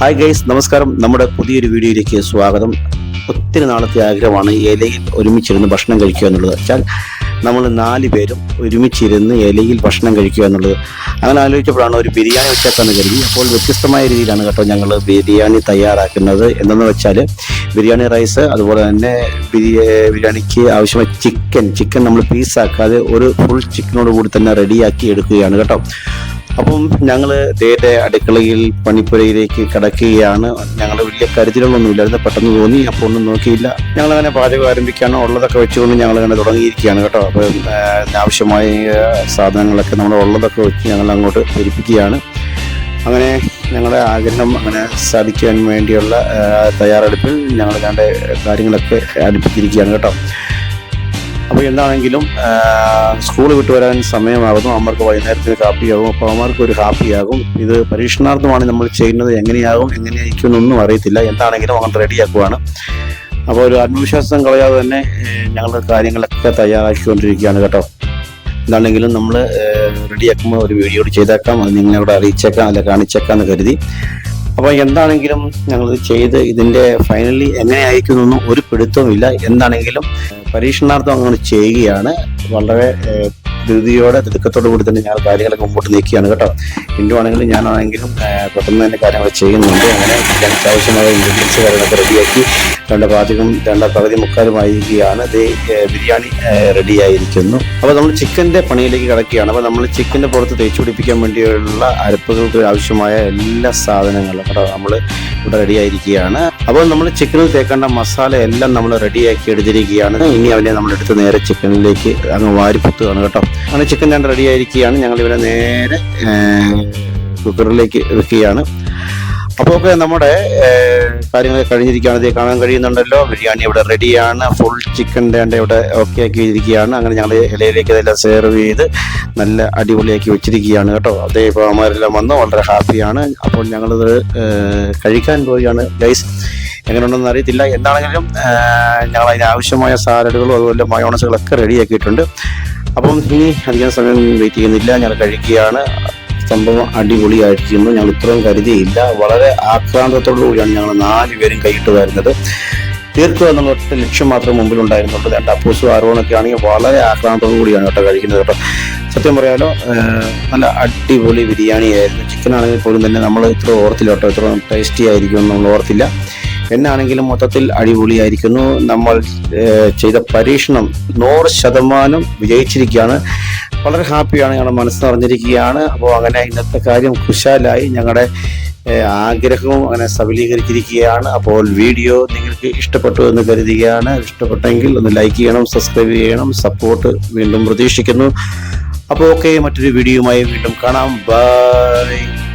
Hi guys നമസ്കാരം. നമ്മുടെ പുതിയൊരു വീഡിയോയിലേക്ക് സ്വാഗതം. ഒത്തിരി നാളത്തെ ആഗ്രഹമാണ് ഇലയിൽ ഒരുമിച്ചിരുന്ന് ഭക്ഷണം കഴിക്കുക എന്നുള്ളത്. വെച്ചാൽ നമ്മൾ നാല് പേരും ഒരുമിച്ചിരുന്ന് ഇലയിൽ ഭക്ഷണം കഴിക്കുക എന്നുള്ളത്. അങ്ങനെ ആലോചിച്ചപ്പോഴാണ് ഒരു ബിരിയാണി വെച്ചേക്കാന്ന് കരുതി. അപ്പോൾ വ്യത്യസ്തമായ രീതിയിലാണ് കേട്ടോ ഞങ്ങൾ ബിരിയാണി തയ്യാറാക്കുന്നത്. എന്തെന്ന് വെച്ചാൽ ബിരിയാണി റൈസ് അതുപോലെ തന്നെ ബിരിയാണിക്ക് ആവശ്യമായ ചിക്കൻ. ചിക്കൻ നമ്മൾ പീസാക്കാതെ ഒരു ഫുൾ ചിക്കനോട് കൂടി തന്നെ റെഡിയാക്കി എടുക്കുകയാണ് കേട്ടോ. അപ്പം ഞങ്ങൾ നേരെ അടുക്കളയിൽ പണിപ്പുരയിലേക്ക് കിടക്കുകയാണ്. ഞങ്ങളുടെ വലിയ കരുതലുകളൊന്നുമില്ലായിരുന്നു പെട്ടെന്ന് തോന്നി അപ്പോൾ ഒന്നും നോക്കിയില്ല. ഞങ്ങൾ അങ്ങനെ പാചകം ആരംഭിക്കുകയാണ് ഉള്ളതൊക്കെ വെച്ചുകൊണ്ട് ഞങ്ങൾ അങ്ങനെ തുടങ്ങിയിരിക്കുകയാണ് കേട്ടോ. അപ്പം ആവശ്യമായ സാധനങ്ങളൊക്കെ നമ്മൾ ഉള്ളതൊക്കെ വെച്ച് ഞങ്ങൾ അങ്ങോട്ട് ധരിപ്പിക്കുകയാണ് അങ്ങനെ ഞങ്ങളുടെ ആഗ്രഹം അങ്ങനെ സാധിക്കാൻ വേണ്ടിയുള്ള തയ്യാറെടുപ്പിൽ ഞങ്ങൾ ഞങ്ങളുടെ കാര്യങ്ങളൊക്കെ അടുപ്പിച്ചിരിക്കുകയാണ് കേട്ടോ. അപ്പോൾ എന്താണെങ്കിലും സ്കൂൾ വിട്ട് വരാൻ സമയമാകുന്നു. അമ്മർക്ക് വൈകുന്നേരത്തിന് കാപ്പിയാകും. അപ്പോൾ അവർക്ക് ഒരു കാപ്പിയാകും. ഇത് പരീക്ഷണാർത്ഥമാണ് നമ്മൾ ചെയ്യുന്നത്. എങ്ങനെയാകും എങ്ങനെയായിരിക്കും എന്നൊന്നും അറിയത്തില്ല. എന്താണെങ്കിലും അങ്ങനെ റെഡിയാക്കുവാണ്. അപ്പോൾ ഒരു ആത്മവിശ്വാസം കളയാതെ തന്നെ ഞങ്ങളുടെ കാര്യങ്ങളൊക്കെ തയ്യാറാക്കിക്കൊണ്ടിരിക്കുകയാണ് കേട്ടോ. എന്താണെങ്കിലും നമ്മൾ റെഡിയാക്കുമ്പോൾ ഒരു വീഡിയോ ചെയ്തേക്കാം. അത് നിങ്ങളവിടെ അറിയിച്ചേക്കാം അല്ല കാണിച്ചേക്കാം എന്ന് കരുതി. അപ്പോൾ എന്താണെങ്കിലും ഞങ്ങൾ ചെയ്ത് ഇതിന്റെ ഫൈനലി എങ്ങനെയായിരിക്കുന്നൊന്നും ഒരു പിടുത്തവുമില്ല. എന്താണെങ്കിലും പരീക്ഷണാർത്ഥം അങ്ങനെ ചെയ്യുകയാണ്. വളരെ ധൃതിയോടെ തിടുക്കത്തോടു കൂടി തന്നെ ഞാൻ കാര്യങ്ങളൊക്കെ മുമ്പോട്ട് നീക്കുകയാണ് കേട്ടോ. ഹിന്ദു ആണെങ്കിലും ഞാനാണെങ്കിലും പെട്ടെന്ന് തന്നെ കാര്യങ്ങൾ ചെയ്യുന്നുണ്ട്. അങ്ങനെ ഞങ്ങൾക്ക് ആവശ്യമായ ഇൻഗ്രീഡിയൻസ് കാര്യങ്ങളൊക്കെ റെഡിയാക്കി രണ്ട് പാചകം രണ്ട് പകുതി മുക്കാലുമായിരിക്കുകയാണ് ഇത് ബിരിയാണി റെഡി ആയിരിക്കുന്നു. അപ്പോൾ നമ്മൾ ചിക്കന്റെ പണിയിലേക്ക് കിടക്കുകയാണ്. അപ്പോൾ നമ്മൾ ചിക്കന്റെ പുറത്ത് തേച്ച് പിടിപ്പിക്കാൻ വേണ്ടിയുള്ള അരപ്പുകൾക്ക് ആവശ്യമായ എല്ലാ സാധനങ്ങളും കേട്ടോ നമ്മൾ ഇവിടെ റെഡി ആയിരിക്കുകയാണ്. അപ്പോൾ നമ്മൾ ചിക്കനിൽ തേക്കേണ്ട മസാല എല്ലാം നമ്മൾ റെഡിയാക്കി എടുത്തിരിക്കുകയാണ്. ഇനി അവനെ നമ്മൾ എടുത്ത് നേരെ ചിക്കനിലേക്ക് അങ്ങ് വാരിപ്പുത്തുകയാണ് കേട്ടോ. അങ്ങനെ ചിക്കൻ ഞാൻ റെഡി ആയിരിക്കുകയാണ്. ഞങ്ങൾ ഇവിടെ നേരെ കുക്കറിലേക്ക് വെക്കുകയാണ്. അപ്പോൾ ഒക്കെ നമ്മുടെ കാര്യങ്ങൾ കഴിഞ്ഞിരിക്കുകയാണ്. ഇത് കാണാൻ കഴിയുന്നുണ്ടല്ലോ. ബിരിയാണി ഇവിടെ റെഡിയാണ് ഫുൾ ചിക്കൻ വേണ്ട ഇവിടെ ഓക്കെ ആക്കി ഇരിക്കുകയാണ്. അങ്ങനെ ഞങ്ങൾ ഇലയിലേക്ക് ഇതെല്ലാം സെർവ് ചെയ്ത് നല്ല അടിപൊളിയാക്കി വെച്ചിരിക്കുകയാണ് കേട്ടോ. അതേ അമ്മമാരെല്ലാം വന്ന്. വളരെ ഹാപ്പിയാണ് അപ്പോൾ ഞങ്ങളിത് കഴിക്കാൻ പോവുകയാണ്. ഗൈസ് എങ്ങനെയുണ്ടെന്ന് അറിയത്തില്ല. എന്താണെങ്കിലും ഞങ്ങൾ അതിന് ആവശ്യമായ സാലഡുകളും അതുപോലെ മയോണസുകളൊക്കെ റെഡിയാക്കിയിട്ടുണ്ട് അപ്പം ഇനി അധികം സമയം വെയിറ്റ് ചെയ്യുന്നില്ല. ഞങ്ങൾ കഴിക്കുകയാണ്. സംഭവം അടിപൊളിയായിരിക്കുന്നു ഞങ്ങൾ ഇത്രയും കരുതിയില്ല. വളരെ ആക്രാന്തത്തോടു കൂടിയാണ് ഞങ്ങൾ നാല് പേരും കൈയിട്ട് വരുന്നത്. തീർക്കുക എന്നുള്ള ഒറ്റ ലക്ഷ്യം മാത്രം മുമ്പിലുണ്ടായിരുന്നുള്ളൂ. രണ്ട് അപ്പൂസും ആരോണൊക്കെ ആണെങ്കിൽ വളരെ ആക്രാന്തത്തോടു കൂടിയാണ് കേട്ടോ കഴിക്കുന്നത്. കേട്ടോ സത്യം പറയാലോ നല്ല അടിപൊളി ബിരിയാണി ആയിരുന്നു ചിക്കൻ ആണെങ്കിൽ പോലും തന്നെ നമ്മൾ ഇത്ര ഓർത്തില്ല കേട്ടോ. ഇത്ര ടേസ്റ്റി ആയിരിക്കും നമ്മൾ ഓർത്തില്ല. എന്നാണെങ്കിലും മൊത്തത്തിൽ അടിപൊളിയായിരിക്കുന്നു. നമ്മൾ ചെയ്ത പരീക്ഷണം നൂറ് ശതമാനം വിജയിച്ചിരിക്കുകയാണ്. വളരെ ഹാപ്പിയാണ് ഞങ്ങളുടെ മനസ്സ് നിറഞ്ഞിരിക്കുകയാണ്. അപ്പോൾ അങ്ങനെ ഇന്നത്തെ കാര്യം കുശാലായി ഞങ്ങളുടെ ആഗ്രഹവും അങ്ങനെ സബലീകരിച്ചിരിക്കുകയാണ്. അപ്പോൾ വീഡിയോ നിങ്ങൾക്ക് ഇഷ്ടപ്പെട്ടു എന്ന് കരുതുകയാണ്. ഇഷ്ടപ്പെട്ടെങ്കിൽ ഒന്ന് ലൈക്ക് ചെയ്യണം സബ്സ്ക്രൈബ് ചെയ്യണം സപ്പോർട്ട് വീണ്ടും പ്രതീക്ഷിക്കുന്നു. അപ്പോൾ ഓക്കെ മറ്റൊരു വീഡിയോയുമായി വീണ്ടും കാണാം. ബൈ.